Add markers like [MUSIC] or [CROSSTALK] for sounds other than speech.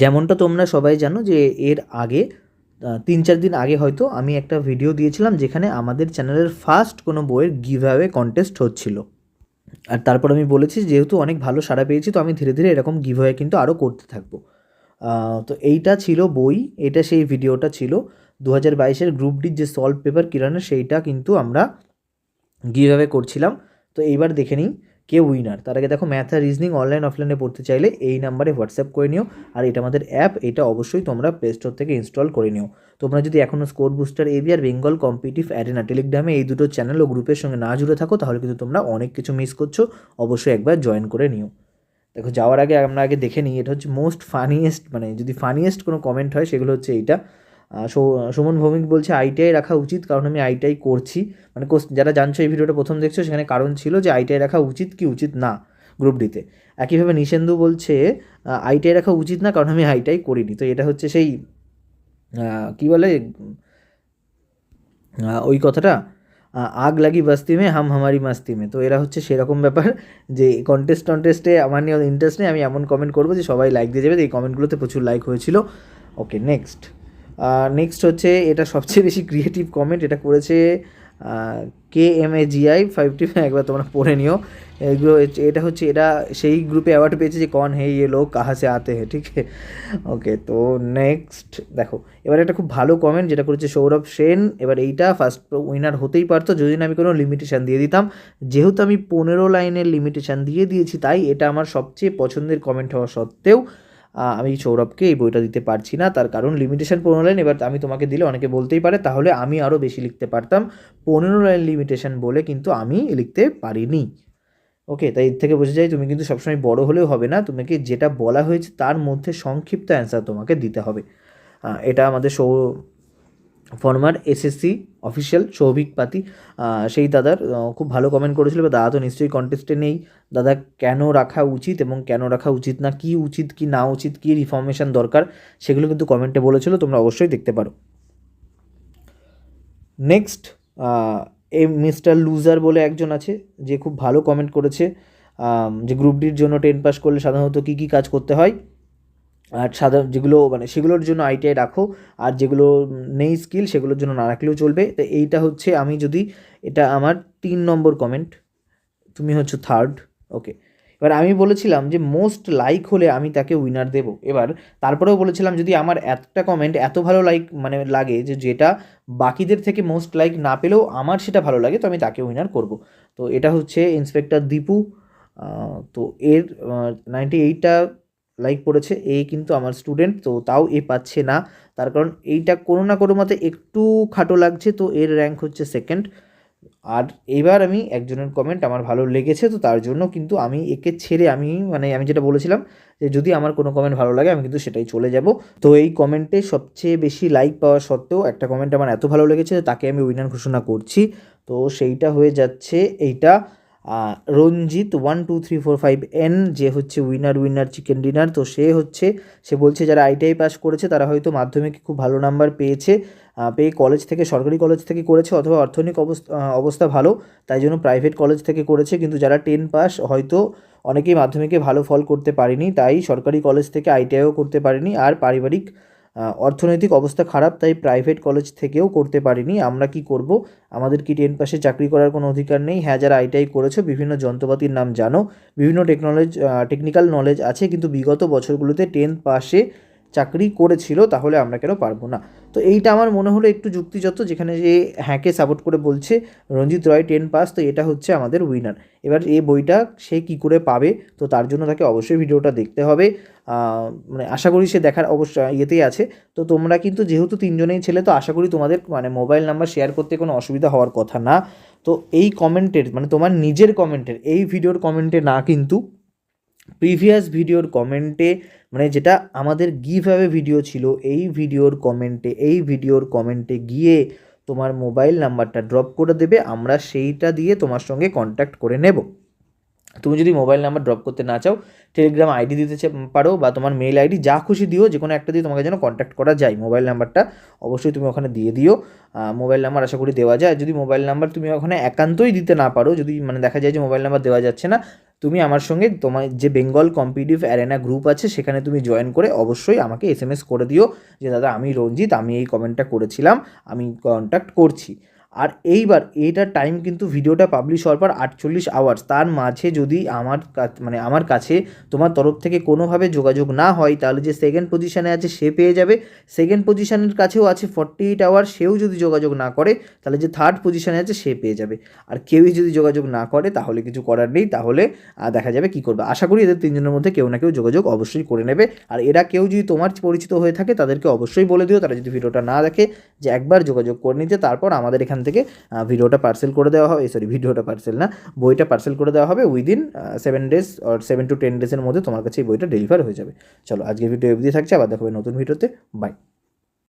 যেমনটা তোমরা সবাই জানো যে এর আগে তিন চার দিন আগে হয়তো আমি একটা ভিডিও দিয়েছিলাম যেখানে আমাদের চ্যানেলের ফার্স্ট কোনো বইয়ের গিভ অ্যাওয়ে কন্টেস্ট হচ্ছিল। আর তারপর আমি বলেছি যেহেতু অনেক ভালো সাড়া পেয়েছি, তো আমি ধীরে ধীরে এরকম গিভ অ্যাওয়ে কিন্তু আরও করতে থাকব। তো এইটা ছিল বই, এটা সেই ভিডিওটা ছিল। দু হাজার বাইশের গ্রুপ ডির যে সলভ পেপার কিরানের, সেইটা কিন্তু আমরা গিভ অ্যাওয়ে করছিলাম। তো এইবার দেখে নিই। কে উইনার তার আগে দেখো ম্যাথ আর রিজনিং অনলাইন অফলাইনে পড়তে চাইলে এই নাম্বারে হোয়াটসঅ্যাপ করে নিও। আর এটা আমাদের অ্যাপ এটা অবশ্যই তোমরা প্লে স্টোর থেকে ইনস্টল করে নিও। তোমরা যদি এখনও স্কোর বুস্টার এবি আর বেঙ্গল কম্পিটিভ অ্যারেনা টেলিগ্রামে এই দুটো চ্যানেল ও গ্রুপের সঙ্গে না জুড়ে থাকো, তাহলে কিন্তু তোমরা অনেক কিছু মিস করছ। অবশ্যই একবার জয়েন করে নিও। দেখো, যাওয়ার আগে আমরা আগে দেখে নিই, এটা হচ্ছে মোস্ট ফানিয়েস্ট মানে যদি ফানিয়েস্ট কোনো কমেন্ট হয়, সেগুলো হচ্ছে এইটা। সুমন ভৌমিক বলছে আইটিআই রাখা উচিত, কারণ আমি আইটিআই করছি। মানে যারা জানছো এই ভিডিওটা প্রথম দেখছ, সেখানে কারণ ছিল যে আইটিআই রাখা উচিত কি উচিত না গ্রুপ ডিতে একইভাবে নিশেন্দু বলছে আইটিআই রাখা উচিত না, কারণ আমি আইটিআই করিনি। তো এটা হচ্ছে সেই কি বলে ওই কথাটা আগ লাগি বাস্তি মে, হাম হামারি মাস্তি মে। তো এরা হচ্ছে সেরকম ব্যাপার [LAUGHS] যে কন্টেস্ট টন্টেস্টে আমার নিয়ে ইন্টারেস্ট নেই, আমি এমন কমেন্ট করব যে সবাই লাইক দিয়ে যাবে। এই কমেন্টগুলোতে প্রচুর লাইক হয়েছিল। ওকে নেক্সট নেক্সট হচ্ছে, এটা সবচেয়ে বেশি ক্রিয়েটিভ কমেন্ট এটা করেছে কে এম এ জিআই ফাইভটি একবার তোমরা পড়ে নিও। এগুলো এটা হচ্ছে, এটা সেই গ্রুপে অ্যাওয়ার্ড পেয়েছে যে, কন হে ইয়ে লোক, কাহা সে আতে হে ঠিক? ওকে তো নেক্সট দেখো, এবার একটা খুব ভালো কমেন্ট যেটা করেছে সৌরভ সেন। এবার এইটা ফার্স্ট উইনার হতেই পারতো যদি না আমি কোনো লিমিটেশান দিয়ে দিতাম। যেহেতু আমি পনেরো লাইনের লিমিটেশান দিয়ে দিয়েছি, তাই এটা আমার সবচেয়ে পছন্দের কমেন্ট হওয়া সত্ত্বেও আমি সৌরভকে এই বইটা দিতে পারছি না। তার কারণ লিমিটেশন পনেরো লাইন এবার আমি তোমাকে দিলে অনেকে বলতেই পারে, তাহলে আমি আরও বেশি লিখতে পারতাম। পনেরো লাইন লিমিটেশন বলে কিন্তু আমি লিখতে পারিনি। ওকে তাই এর থেকে বোঝা যায় তুমি কিন্তু সবসময় বড় হলেও হবে না। তোমাকে যেটা বলা হয়েছে তার মধ্যে সংক্ষিপ্ত অ্যান্সার তোমাকে দিতে হবে। এটা আমাদের সৌ ফর্মার এসএসসি অফিসিয়াল সৌভিক পাতি সেই দাদার খুব ভালো কমেন্ট করেছিল, বা দাদা তো নিশ্চয়ই কন্টেস্টে নেই। দাদা, কেন রাখা উচিত এবং কেন রাখা উচিত না, কি উচিত, কি না উচিত, কি রিফর্মেশন দরকার, সেগুলো কিন্তু কমেন্টে বলেছিল, তোমরা অবশ্যই দেখতে পারো। নেক্সট এ মিস্টার লুজার বলে একজন আছে, যে খুব ভালো কমেন্ট করেছে যে গ্রুপ ডির জন্য টেন পাস করলে সাধারণত কী কী কাজ করতে হয়? আর সাধারণ যেগুলো মানে সেগুলোর জন্য আইটিআই রাখো, আর যেগুলো নেই স্কিল সেগুলোর জন্য না রাখলেও চলবে। তো এইটা হচ্ছে আমি যদি, এটা আমার তিন নম্বর কমেন্ট তুমি হচ্ছে থার্ড ওকে এবার আমি বলেছিলাম যে মোস্ট লাইক হলে আমি তাকে উইনার দেব। এবার তারপরেও বলেছিলাম যদি আমার একটা কমেন্ট এত ভালো লাইক মানে লাগে যে যেটা বাকিদের থেকে মোস্ট লাইক না পেলেও আমার সেটা ভালো লাগে, তো আমি তাকে উইনার করব। তো এটা হচ্ছে ইন্সপেক্টর দীপু তো এর নাইনটি এইটটা লাইক পড়েছে, এ কিন্তু আমার স্টুডেন্ট তো তাও এ পাচ্ছে না। তার কারণ এইটা কোনো না কোনো মতে একটু খাটো লাগছে, তো এর র্যাঙ্ক হচ্ছে সেকেন্ড আর এবার আমি একজনের কমেন্ট আমার ভালো লেগেছে, তো তার জন্য কিন্তু আমি একে ছেড়ে আমি মানে আমি যেটা বলেছিলাম যে যদি আমার কোনো কমেন্ট ভালো লাগে, আমি কিন্তু সেটাই চলে যাব। তো এই কমেন্টে সবচেয়ে বেশি লাইক পাওয়া সত্ত্বেও একটা কমেন্ট আমার এত ভালো লেগেছে তাকে আমি উইনার ঘোষণা করছি। তো সেইটা হয়ে যাচ্ছে এইটা। Ranjit one two three four five N যে হচ্ছে উইনার উইনার চিকেন ডিনার তো সে হচ্ছে, সে বলছে যারা আইটিআই পাস করেছে, তারা হয়তো মাধ্যমিকে খুব ভালো নাম্বার পেয়েছে পেয়ে কলেজ থেকে, সরকারি কলেজ থেকে করেছে, অথবা অর্থনৈতিক অবস্থা অবস্থা ভালো, তাই জন্য প্রাইভেট কলেজ থেকে করেছে, কিন্তু যারা টেন পাস হয়তো অনেকেই মাধ্যমিকে ভালো ফল করতে পারেনি, তাই সরকারি কলেজ থেকে আইটিআইও করতে পারেনি, আর পারিবারিক অর্থনৈতিক অবস্থা খারাপ, তাই প্রাইভেট কলেজ থেকেও করতে পারিনি। আমরা কি করব? আমাদের কি টেন পাশে চাকরি করার কোনো অধিকার নেই? হ্যাঁ যারা আইটিআই করেছ, বিভিন্ন যন্ত্রপাতির নাম জানো। বিভিন্ন টেকনোলজি টেকনিক্যাল নলেজ আছে, কিন্তু বিগত বছরগুলোতে টেন পাসে চাকরি করেছিল, তাহলে আমরা কেন পারব না? তো এইটা আমার মনে হলো একটু যুক্তিযত যেখানে যে হ্যাঁকে সাপোর্ট করে বলছে, রঞ্জিত রয় টেন পাস তো এটা হচ্ছে আমাদের উইনার এবার এই বইটা সে কি করে পাবে? তো তার জন্য তাকে অবশ্যই ভিডিওটা দেখতে হবে। মানে আশা করি সে দেখার অবশ্য ইয়েতেই আছে। তো তোমরা কিন্তু যেহেতু তিনজনেই ছেলে, তো আশা করি তোমাদের মানে মোবাইল নাম্বার শেয়ার করতে কোনো অসুবিধা হওয়ার কথা না। তো এই কমেন্টের মানে তোমার নিজের কমেন্টের এই ভিডিওর কমেন্টে না কিন্তু প্রিভিয়াস ভিডিওর কমেন্টে মানে যেটা আমাদের গিভ ভিডিও ছিল, এই ভিডিওর কমেন্টে এই ভিডিওর কমেন্টে গিয়ে তোমার মোবাইল নাম্বারটা ড্রপ করে দেবে, আমরা সেইটা দিয়ে তোমার সঙ্গে কন্ট্যাক্ট করে নেব। তুমি যদি মোবাইল নাম্বার ড্রপ করতে না চাও টেলিগ্রাম আইডি দিতে পারো বা তোমার মেল আইডি যা খুশি দিও, যে কোনো একটা দিয়ে তোমাকে যেন কন্ট্যাক্ট করা যায় মোবাইল নাম্বারটা অবশ্যই তুমি ওখানে দিয়ে দিও। মোবাইল নাম্বার আশা করি দেওয়া যায়। যদি মোবাইল নাম্বার তুমি ওখানে একান্তই দিতে না পারো, যদি মানে দেখা যায় যে মোবাইল নাম্বার দেওয়া যাচ্ছে না তুমি আমার সঙ্গে তোমার যে বেঙ্গল কম্পিটিভ অ্যারেনা গ্রুপ আছে, সেখানে তুমি জয়েন করে অবশ্যই আমাকে এস করে দিও যে, দাদা, আমি রঞ্জিত, আমি এই কমেন্টটা করেছিলাম, আমি কন্ট্যাক্ট করছি। আর এইবার এইটার টাইম কিন্তু ভিডিওটা পাবলিশ হওয়ার পর আটচল্লিশ আওয়ার্স তার মাঝে যদি আমার মানে আমার কাছে তোমার তরফ থেকে কোনোভাবে যোগাযোগ না হয়, তাহলে যে সেকেন্ড পজিশানে আছে সে পেয়ে যাবে। সেকেন্ড পজিশানের কাছেও আছে ফর্টি এইট আওয়ার সেও যদি যোগাযোগ না করে, তাহলে যে থার্ড পজিশানে আছে সে পেয়ে যাবে। আর কেউই যদি যোগাযোগ না করে, তাহলে কিছু করার নেই। তাহলে দেখা যাবে কী করবে। আশা করি এদের তিনজনের মধ্যে কেউ না কেউ যোগাযোগ অবশ্যই করে নেবে। আর এরা কেউ যদি তোমার পরিচিত হয়ে থাকে, তাদেরকে অবশ্যই বলে দিও। তারা যদি ভিডিওটা না দেখে যে একবার যোগাযোগ করে নিতে, তারপর আমাদের এখান থেকে ভিডিওটা পার্সেল করে দেওয়া হবে সরি ভিডিওটা পার্সেল না, বইটা পার্সেল করে দেওয়া হবে উইদিন সেভেন ডেজ আর সেভেন টু টেন ডেজের মধ্যে তোমার কাছে এই বইটা ডেলিভার হয়ে যাবে। চলো আজকে ভিডিও অবধি থাকছে, আবার দেখাবে নতুন ভিডিওতে বাই